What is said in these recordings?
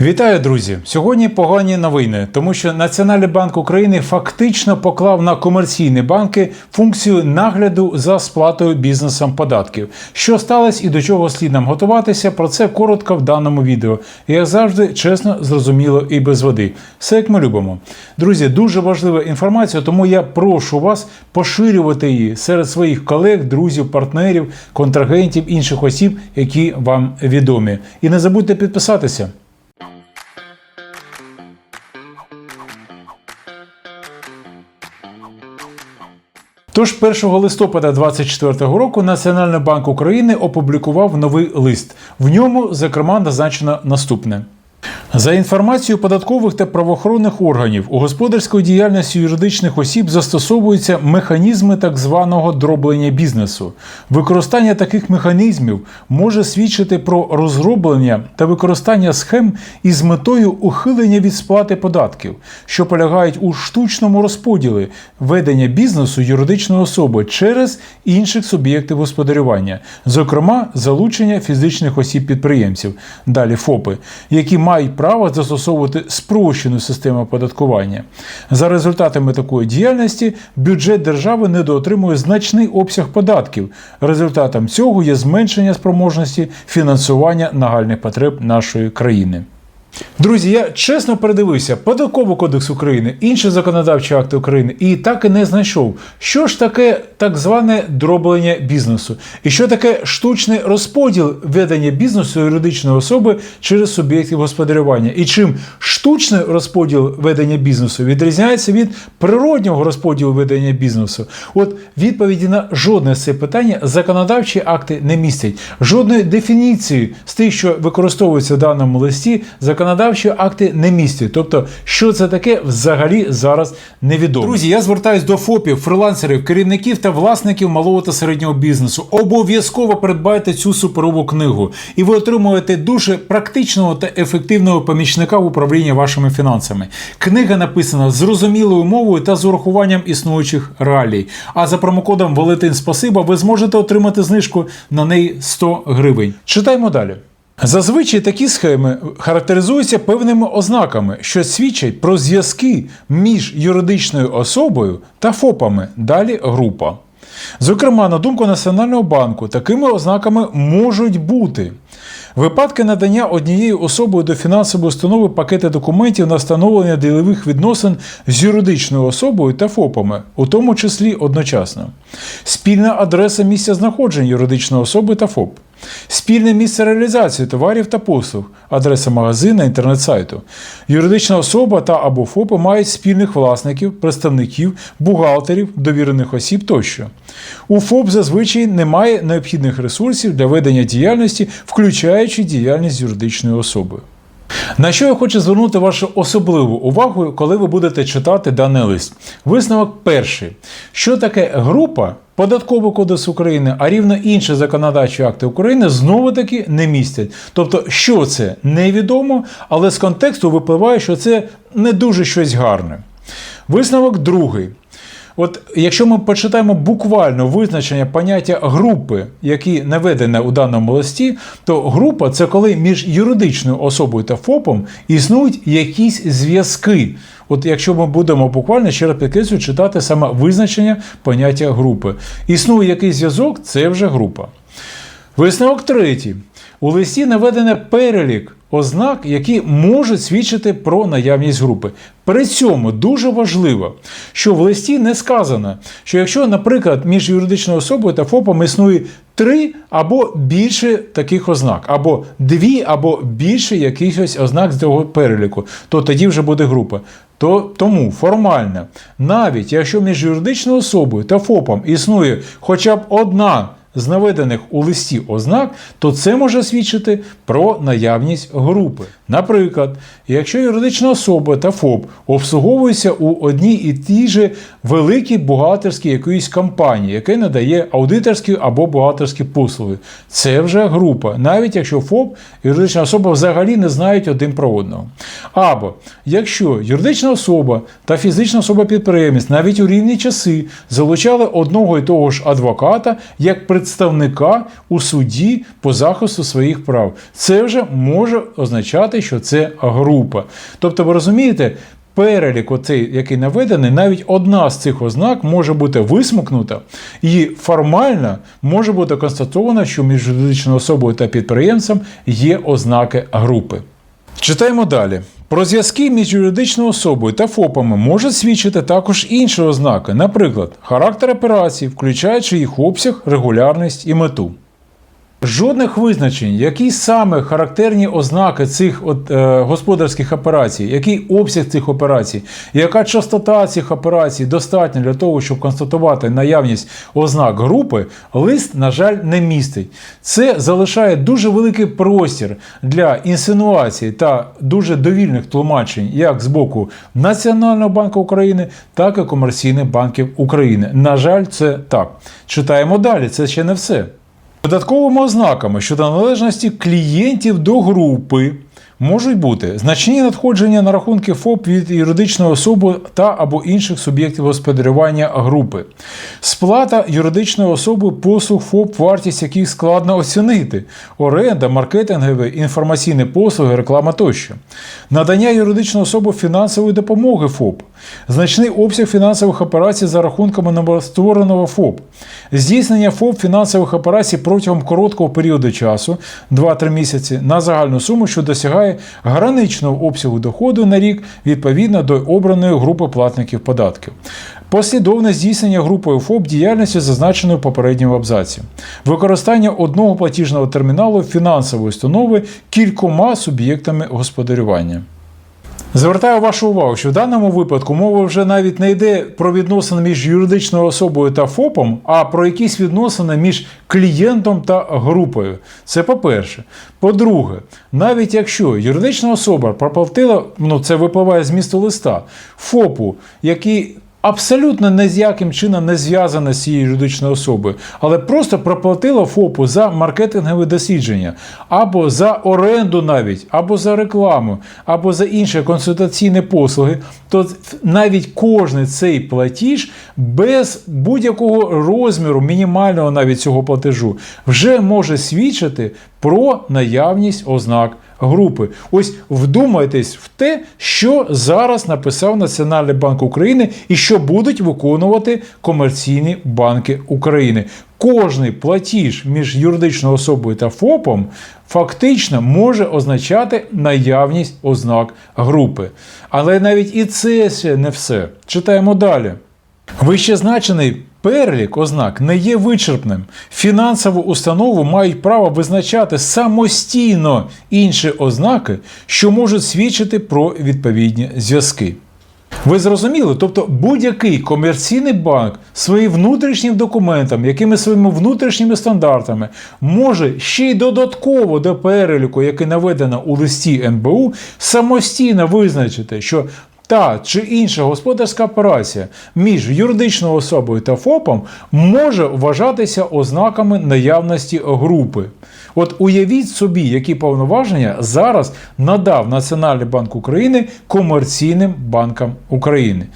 Вітаю, друзі! Сьогодні погані новини, тому що Національний банк України фактично поклав на комерційні банки функцію нагляду за сплатою бізнесом податків. Що сталося і до чого слід нам готуватися? Про це коротко в даному відео. Як завжди, чесно, зрозуміло і без води. Все як ми любимо. Друзі, дуже важлива інформація, тому я прошу вас поширювати її серед своїх колег, друзів, партнерів, контрагентів, інших осіб, які вам відомі. І не забудьте підписатися. Тож 1 листопада 2024 року Національний банк України опублікував новий лист. В ньому, зокрема, назначено наступне. За інформацією податкових та правоохоронних органів, у господарської діяльності юридичних осіб застосовуються механізми так званого дроблення бізнесу. Використання таких механізмів може свідчити про розроблення та використання схем із метою ухилення від сплати податків, що полягають у штучному розподілі ведення бізнесу юридичної особи через інших суб'єктів господарювання, зокрема залучення фізичних осіб-підприємців, далі ФОПи, які мають право застосовувати спрощену систему оподаткування. За результатами такої діяльності бюджет держави недоотримує значний обсяг податків. Результатом цього є зменшення спроможності фінансування нагальних потреб нашої країни. Друзі, я чесно передивився Податковий кодекс України, інші законодавчі акти України і так і не знайшов, що ж таке так зване дроблення бізнесу, і що таке штучний розподіл ведення бізнесу юридичної особи через суб'єктів господарювання, і чим штучний розподіл ведення бізнесу відрізняється від природнього розподілу ведення бізнесу. От відповіді на жодне з цих питань законодавчі акти не містять. Жодної дефініції з тих, що використовуються в даному листі, законодавчі акти не містять. Тобто, що це таке, взагалі зараз невідомо. Друзі, я звертаюсь до ФОПів, фрилансерів, керівників та власників малого та середнього бізнесу. Обов'язково придбайте цю суперову книгу, і ви отримуєте дуже практичного та ефективного помічника в управлінні вашими фінансами. Книга написана зрозумілою мовою та з урахуванням існуючих реалій. А за промокодом Валентин Спасиба ви зможете отримати знижку на неї 100 гривень. Читаємо далі. Зазвичай такі схеми характеризуються певними ознаками, що свідчать про зв'язки між юридичною особою та ФОПами. Далі група. Зокрема, на думку Національного банку, такими ознаками можуть бути випадки надання однією особою до фінансової установи пакети документів на встановлення ділових відносин з юридичною особою та ФОПами, у тому числі одночасно, спільна адреса місця знаходження юридичної особи та ФОП. Спільне місце реалізації товарів та послуг, адреса магазина, інтернет-сайту. Юридична особа та або ФОПи мають спільних власників, представників, бухгалтерів, довірених осіб тощо. У ФОП зазвичай немає необхідних ресурсів для ведення діяльності, включаючи діяльність юридичної особи. На що я хочу звернути вашу особливу увагу, коли ви будете читати даний лист? Висновок перший. Що таке група? Податковий кодекс України, а рівно інші законодавчі акти України знову таки не містять. Тобто, що це невідомо, але з контексту випливає, що це не дуже щось гарне. Висновок другий. От якщо ми почитаємо буквально визначення поняття групи, які наведене у даному листі, то група це коли між юридичною особою та ФОПом існують якісь зв'язки. От якщо ми будемо буквально ще раз підкреслюю, читати саме визначення поняття групи. Існує якийсь зв'язок, це вже група. Висновок третій. У листі наведене перелік ознак, які можуть свідчити про наявність групи. При цьому дуже важливо, що в листі не сказано, що якщо, наприклад, між юридичною особою та ФОПом існує три або більше таких ознак, або дві, або більше якихось ознак з цього переліку, то тоді вже буде група. То, тому формально, навіть якщо між юридичною особою та ФОПом існує хоча б одна з наведених у листі ознак, то це може свідчити про наявність групи. Наприклад, якщо юридична особа та ФОП обслуговуються у одній і тій же великій бухгалтерській якоїсь компанії, яка надає аудиторські або бухгалтерські послуги, це вже група, навіть якщо ФОП і юридична особа взагалі не знають один про одного. Або якщо юридична особа та фізична особа-підприємець навіть у рівні часи залучали одного і того ж адвоката як представника у суді по захисту своїх прав, це вже може означати означати, що це група. Тобто, ви розумієте, перелік, оцей, який наведений, навіть одна з цих ознак може бути висмокнута, і формально може бути констатовано, що між юридичною особою та підприємцем є ознаки групи. Читаємо далі. Про зв'язки між юридичною особою та ФОПами можуть свідчити також інші ознаки, наприклад, характер операцій, включаючи їх обсяг, регулярність і мету. Жодних визначень, які саме характерні ознаки цих от, е, господарських операцій, який обсяг цих операцій, яка частота цих операцій достатня для того, щоб констатувати наявність ознак групи, лист, на жаль, не містить. Це залишає дуже великий простір для інсинуацій та дуже довільних тлумачень як з боку Національного банку України, так і комерційних банків України. На жаль, це так. Читаємо далі, це ще не все. Додатковими ознаками щодо належності клієнтів до групи можуть бути значні надходження на рахунки ФОП від юридичної особи та або інших суб'єктів господарювання групи, сплата юридичної особи послуг ФОП, вартість яких складно оцінити, оренда, маркетингові, інформаційні послуги, реклама тощо, надання юридичної особи фінансової допомоги ФОП, значний обсяг фінансових операцій за рахунками новоствореного ФОП, здійснення ФОП фінансових операцій протягом короткого періоду часу 2-3 місяці на загальну суму, що досягає граничного обсягу доходу на рік відповідно до обраної групи платників податків. Послідовне здійснення групою ФОП діяльності, зазначеної в попередньому абзаці, використання одного платіжного терміналу фінансової установи кількома суб'єктами господарювання. Звертаю вашу увагу, що в даному випадку мова вже навіть не йде про відносини між юридичною особою та ФОПом, а про якісь відносини між клієнтом та групою. Це по-перше. По-друге, навіть якщо юридична особа проплатила, ну це випливає з місту листа, ФОПу, який абсолютно не з яким чином не зв'язана з цією юридичною особою, але просто проплатила ФОПу за маркетингове дослідження, або за оренду навіть, або за рекламу, або за інші консультаційні послуги, то навіть кожний цей платіж без будь-якого розміру, мінімального навіть цього платежу, вже може свідчити про наявність ознак групи. Ось вдумайтесь в те, що зараз написав Національний банк України і що будуть виконувати комерційні банки України. Кожний платіж між юридичною особою та ФОПом фактично може означати наявність ознак групи. Але навіть і це ще не все. Читаємо далі. Вищезначений перелік ознак не є вичерпним. Фінансову установу мають право визначати самостійно інші ознаки, що можуть свідчити про відповідні зв'язки. Ви зрозуміли? Тобто будь-який комерційний банк своїм внутрішнім документом, якими своїми внутрішніми стандартами, може ще й додатково до переліку, який наведено у листі НБУ, самостійно визначити, що та чи інша господарська операція між юридичною особою та ФОПом може вважатися ознаками наявності групи. От уявіть собі, які повноваження зараз надав Національний банк України комерційним банкам України.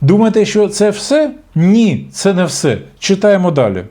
Думаєте, що це все? Ні, це не все. Читаємо далі.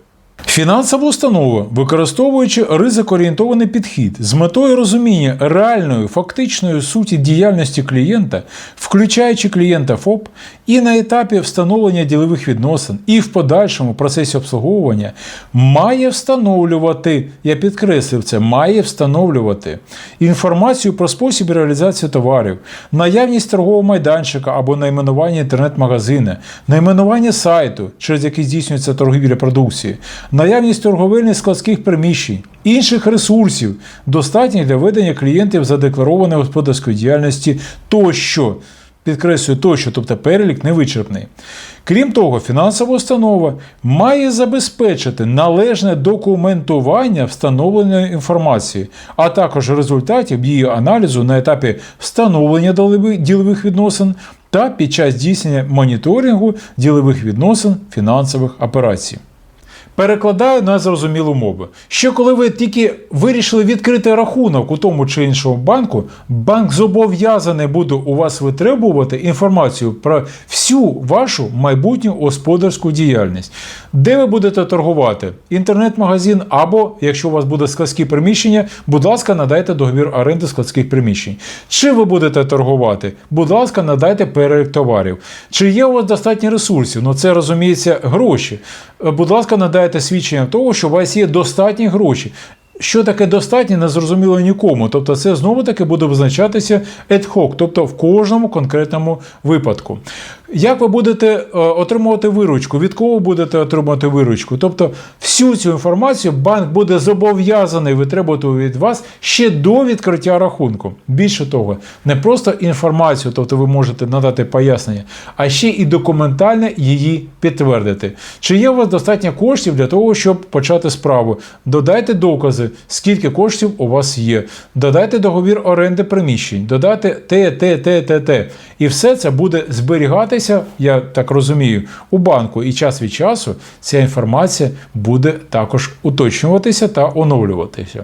Фінансова установа, використовуючи ризикоорієнтований підхід з метою розуміння реальної фактичної суті діяльності клієнта, включаючи клієнта ФОП, і на етапі встановлення ділових відносин, і в подальшому процесі обслуговування, має встановлювати, я підкреслив це, має встановлювати інформацію про спосіб реалізації товарів, наявність торгового майданчика або найменування інтернет-магазина, найменування сайту, через який здійснюється торгівля продукції наявність торговельних складських приміщень, інших ресурсів, достатніх для ведення клієнтів задекларованої господарської діяльності тощо. Підкреслюю тощо, тобто перелік невичерпний. Крім того, фінансова установа має забезпечити належне документування встановленої інформації, а також результатів її аналізу на етапі встановлення ділових відносин та під час здійснення моніторингу ділових відносин фінансових операцій. Перекладаю на зрозумілу мову. Що коли ви тільки вирішили відкрити рахунок у тому чи іншому банку, банк зобов'язаний буде у вас витребувати інформацію про всю вашу майбутню господарську діяльність, де ви будете торгувати, інтернет-магазин, або якщо у вас буде складські приміщення, будь ласка, надайте договір оренди складських приміщень. Чи ви будете торгувати? Будь ласка, надайте перелік товарів. Чи є у вас достатньо ресурсів? Ну це розуміється гроші. Е, Будь ласка, надайте свідчення того, що у вас є достатні гроші. Що таке достатньо, не зрозуміло нікому. Тобто, це знову таки буде визначатися ad hoc, тобто в кожному конкретному випадку. Як ви будете е, отримувати виручку? Від кого будете отримувати виручку? Тобто, всю цю інформацію банк буде зобов'язаний витребувати від вас ще до відкриття рахунку. Більше того, не просто інформацію, тобто ви можете надати пояснення, а ще і документально її підтвердити. Чи є у вас достатньо коштів для того, щоб почати справу? Додайте докази, скільки коштів у вас є. Додайте договір оренди приміщень, додайте те, те, те, те, те. І все це буде зберігатися, я так розумію, у банку. І час від часу ця інформація буде також уточнюватися та оновлюватися.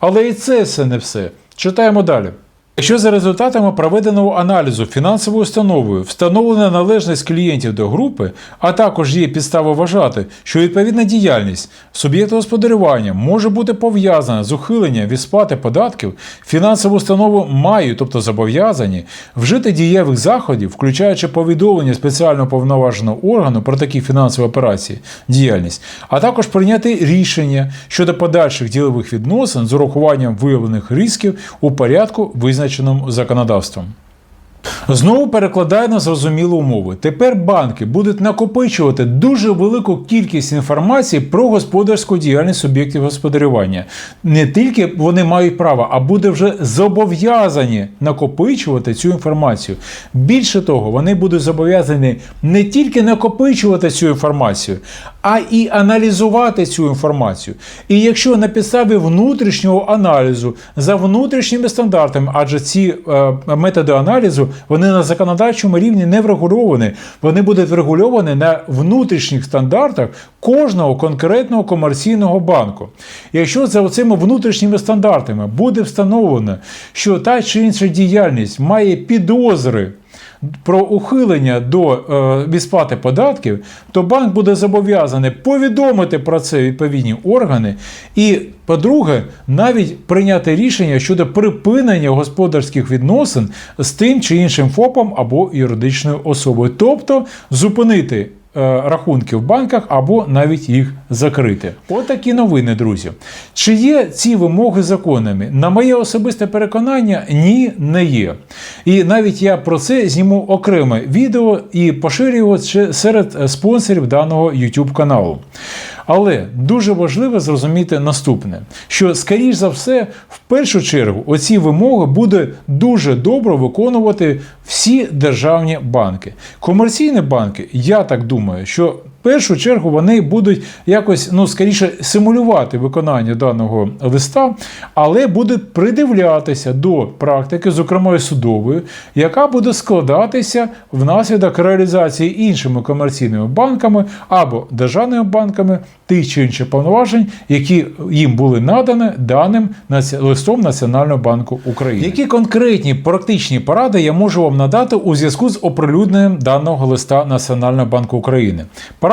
Але і це все не все. Читаємо далі. Якщо за результатами проведеного аналізу фінансовою установою встановлена належність клієнтів до групи, а також є підстави вважати, що відповідна діяльність суб'єкта господарювання може бути пов'язана з ухиленням від сплати податків, фінансову установу мають, тобто зобов'язані, вжити дієвих заходів, включаючи повідомлення спеціально повноваженого органу про такі фінансові операції, діяльність, а також прийняти рішення щодо подальших ділових відносин з урахуванням виявлених ризиків у порядку визначеному законодавством. Знову перекладаю на зрозумілу умови. Тепер банки будуть накопичувати дуже велику кількість інформації про господарську діяльність суб'єктів господарювання. Не тільки вони мають право, а буде вже зобов'язані накопичувати цю інформацію. Більше того, вони будуть зобов'язані не тільки накопичувати цю інформацію, а і аналізувати цю інформацію. І якщо на підставі внутрішнього аналізу за внутрішніми стандартами, адже ці е, методи аналізу вони на законодавчому рівні не врегульовані, вони будуть врегульовані на внутрішніх стандартах кожного конкретного комерційного банку. Якщо за цими внутрішніми стандартами буде встановлено, що та чи інша діяльність має підозри про ухилення до е, від податків, то банк буде зобов'язаний повідомити про це відповідні органи. І, по-друге, навіть прийняти рішення щодо припинення господарських відносин з тим чи іншим ФОПом або юридичною особою, тобто зупинити. Е, Рахунки в банках або навіть їх закрити. Отакі новини, друзі. Чи є ці вимоги законними? На моє особисте переконання, ні, не є. І навіть я про це зніму окреме відео і поширю його серед е, спонсорів даного YouTube каналу. Але дуже важливо зрозуміти наступне: що, скоріш за все, в першу чергу оці вимоги буде дуже добре виконувати всі державні банки. Комерційні банки, я так думаю, що першу чергу вони будуть якось ну скоріше симулювати виконання даного листа, але будуть придивлятися до практики, зокрема судової, яка буде складатися внаслідок реалізації іншими комерційними банками або державними банками тих чи інших повноважень, які їм були надані даним листом Національного банку України. Які конкретні практичні поради я можу вам надати у зв'язку з оприлюдненням даного листа Національного банку України?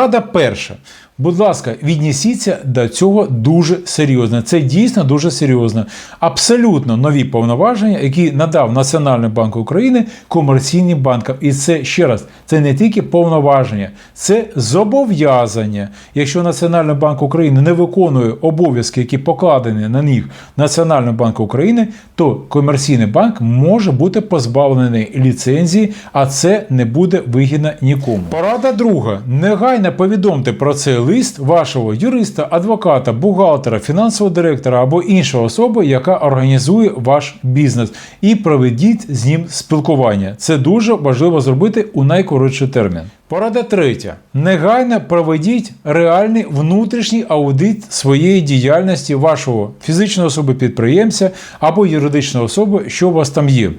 Порада перша. Будь ласка, віднесіться до цього дуже серйозно. Це дійсно дуже серйозно. Абсолютно нові повноваження, які надав Національний банк України комерційним банкам. І це ще раз, це не тільки повноваження, це зобов'язання. Якщо Національний банк України не виконує обов'язки, які покладені на них Національним банком України, то комерційний банк може бути позбавлений ліцензії, а це не буде вигідно нікому. Порада друга: негайно повідомте про цей лист вашого юриста, адвоката, бухгалтера, фінансового директора або іншої особи, яка організує ваш бізнес, і проведіть з ним спілкування. Це дуже важливо зробити у найкоротший термін. Порада третя. Негайно проведіть реальний внутрішній аудит своєї діяльності вашого фізичної особи підприємця або юридичної особи, що у вас там є.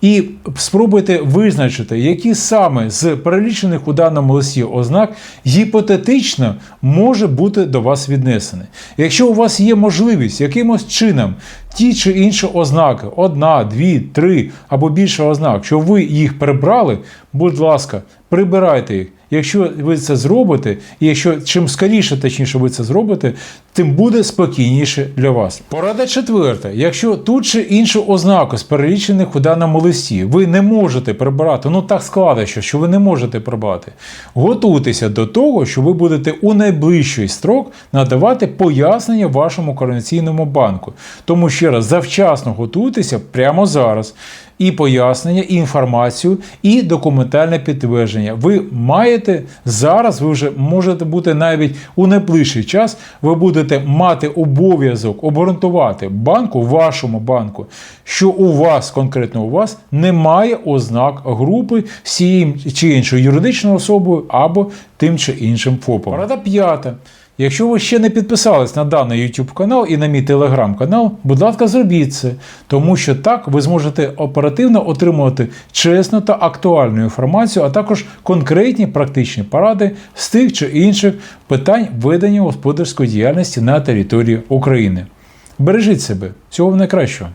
І спробуйте визначити, які саме з перелічених у даному листі ознак гіпотетично може бути до вас віднесений. Якщо у вас є можливість якимось чином ті чи інші ознаки, одна, дві, три або більше ознак, що ви їх прибрали, будь ласка, прибирайте їх. Якщо ви це зробите, і якщо чим скоріше, точніше, ви це зробите, тим буде спокійніше для вас. Порада четверта. Якщо тут чи іншу ознаку з перелічених у даному листі ви не можете прибрати, ну так складно, що ви не можете прибрати, готуйтеся до того, що ви будете у найближчий строк надавати пояснення вашому координаційному банку. Тому ще раз завчасно готуйтеся прямо зараз. І пояснення, і інформацію, і документальне підтвердження. Ви маєте зараз, ви вже можете бути навіть у найближчий час, ви будете мати обов'язок обґрунтувати банку, вашому банку, що у вас, конкретно у вас, немає ознак групи з чи іншою юридичною особою або тим чи іншим ФОПом. Порада п'ята. Якщо ви ще не підписались на даний YouTube канал і на мій телеграм-канал, будь ласка, зробіть це, тому що так ви зможете оперативно отримувати чесну та актуальну інформацію, а також конкретні практичні поради з тих чи інших питань ведення господарської діяльності на території України. Бережіть себе, всього найкращого!